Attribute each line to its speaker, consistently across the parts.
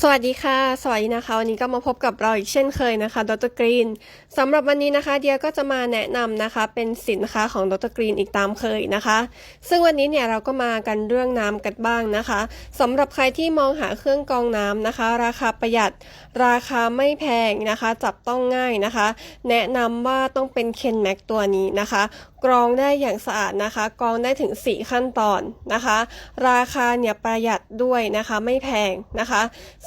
Speaker 1: สวัสดีค่ะ สวัสดีนะคะ วันนี้ก็มาพบกับเราอีกเช่นเคยนะคะดรกรีนสำหรับวันนี้นะคะ เดียก็จะมาแนะนำนะคะ เป็นสินค้าของดรกรีนอีกตามเคยนะคะ ซึ่งวันนี้เนี่ยเราก็มากันเรื่องน้ำกันบ้างนะคะสำหรับใครที่มองหาเครื่องกรองน้ำนะคะ ราคาประหยัด ราคาไม่แพงนะคะ จับต้องง่ายนะคะ แนะนำว่าต้องเป็นเคนแม็กตัวนี้นะคะ กรองได้อย่างสะอาดนะคะ กรองได้ถึง 4 ขั้นตอนนะคะ ราคาเนี่ยประหยัดด้วยนะคะไม่แพงนะคะ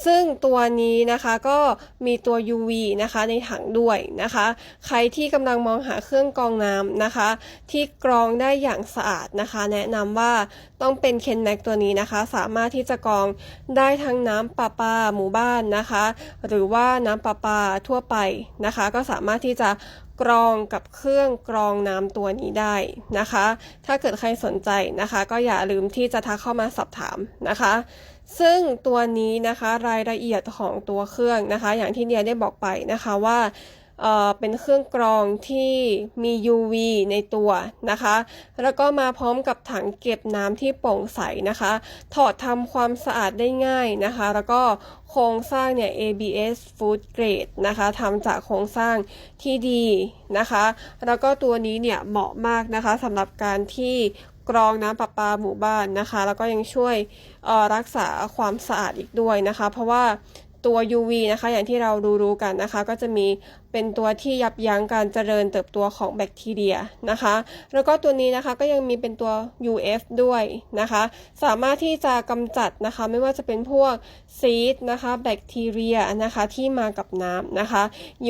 Speaker 1: ซึ่งตัวนี้นะคะก็มีตัว UV นะคะในถังด้วยนะคะ ใครที่กำลังมองหาเครื่องกรองน้ำนะคะ ที่กรองได้อย่างสะอาดนะคะ แนะนำว่าต้องเป็นเคนแม็กตัวนี้นะคะ สามารถที่จะกรองได้ทั้งน้ำประปาหมู่บ้านนะคะ หรือว่าน้ำประปาทั่วไปนะคะ ก็สามารถที่จะ กรองกับเครื่องกรองน้ำตัวนี้ได้นะคะ ถ้าเกิดใครสนใจนะคะ ก็อย่าลืมที่จะทักเข้ามาสอบถามนะคะ ซึ่งตัวนี้นะคะรายละเอียดของตัวเครื่องนะคะ อย่างที่เดียได้บอกไปนะคะว่า เป็นเครื่องกรองที่มี UV ในตัวนะคะ แล้วก็มาพร้อมกับถังเก็บน้ำที่โปร่งใสนะคะ ถอดทำความสะอาดได้ง่ายนะคะ แล้วก็โครงสร้างเนี่ย ABS Food Grade นะคะทำจากโครงสร้างที่ดีนะคะ แล้วก็ตัวนี้เนี่ยเหมาะมากนะคะสำหรับการที่กรองน้ำประปาหมู่บ้านนะคะ แล้วก็ยังช่วยรักษาความสะอาดอีกด้วยนะคะ เพราะว่า ตัว UV นะคะ อย่างที่เรารู้ๆกันนะคะ ก็จะมีเป็นตัวที่ยับยั้งการเจริญเติบโตของแบคทีเรียนะคะ แล้วก็ตัวนี้นะคะก็ยังมีเป็นตัว UF ด้วยนะคะ สามารถที่จะกำจัดนะคะ ไม่ว่าจะเป็นพวกซีดนะคะแบคทีเรียนะคะที่มากับน้ำนะคะ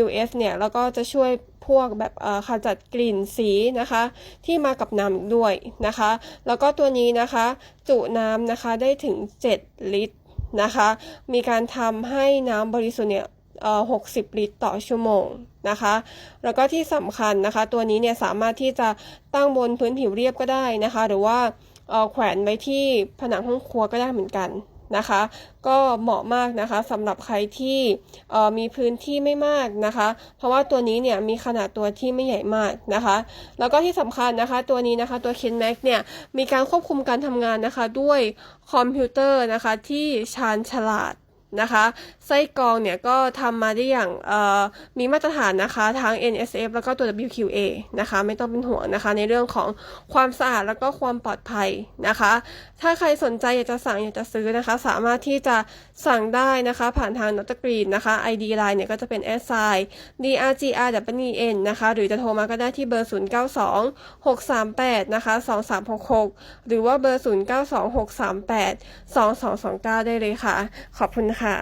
Speaker 1: UF เนี่ยแล้วก็จะช่วยพวกแบบขจัดกลิ่นสีนะคะ ที่มากับน้ำด้วยนะคะ แล้วก็ตัวนี้นะคะ จุน้ำนะคะได้ถึง 7 ลิตร นะคะ มีการทำให้น้ำบริสุทธิ์เนี่ยเอ่อ60ลิตรต่อชั่วโมงนะคะ แล้วก็ที่สำคัญนะคะ ตัวนี้เนี่ยสามารถที่จะตั้งบนพื้นผิวเรียบก็ได้นะคะ หรือว่าเอ่อแขวนไว้ที่ผนังห้องครัวก็ได้เหมือนกัน นะคะ ก็เหมาะมากนะคะสำหรับใครที่มีพื้นที่ไม่มากนะคะ เพราะว่าตัวนี้เนี่ยมีขนาดตัวที่ไม่ใหญ่มากนะคะ แล้วก็ที่สำคัญนะคะตัวนี้นะคะตัว Ken Max เนี่ยมีการควบคุมการทำงานนะคะด้วยคอมพิวเตอร์นะคะที่ชาญฉลาด นะคะไส้กรองเนี่ยก็ทำมาได้อย่างมีมาตรฐานนะคะ ทั้ง NSF แล้วก็ตัว WQA นะคะ ไม่ต้องเป็นห่วงนะคะ ในเรื่องของความสะอาดแล้วก็ความปลอดภัยนะคะ ถ้าใครสนใจอยากจะสั่งอยากจะซื้อนะคะ สามารถที่จะสั่งได้นะคะ ผ่านทางนอตกรีนนะคะ ID line เนี่ยก็จะเป็น s i drgr w n นะคะ หรือจะโทรมาก็ได้ที่เบอร์ 092 638 นะคะ 2366 หรือว่าเบอร์ 092 638 2229 ได้เลยค่ะ ขอบคุณค่ะ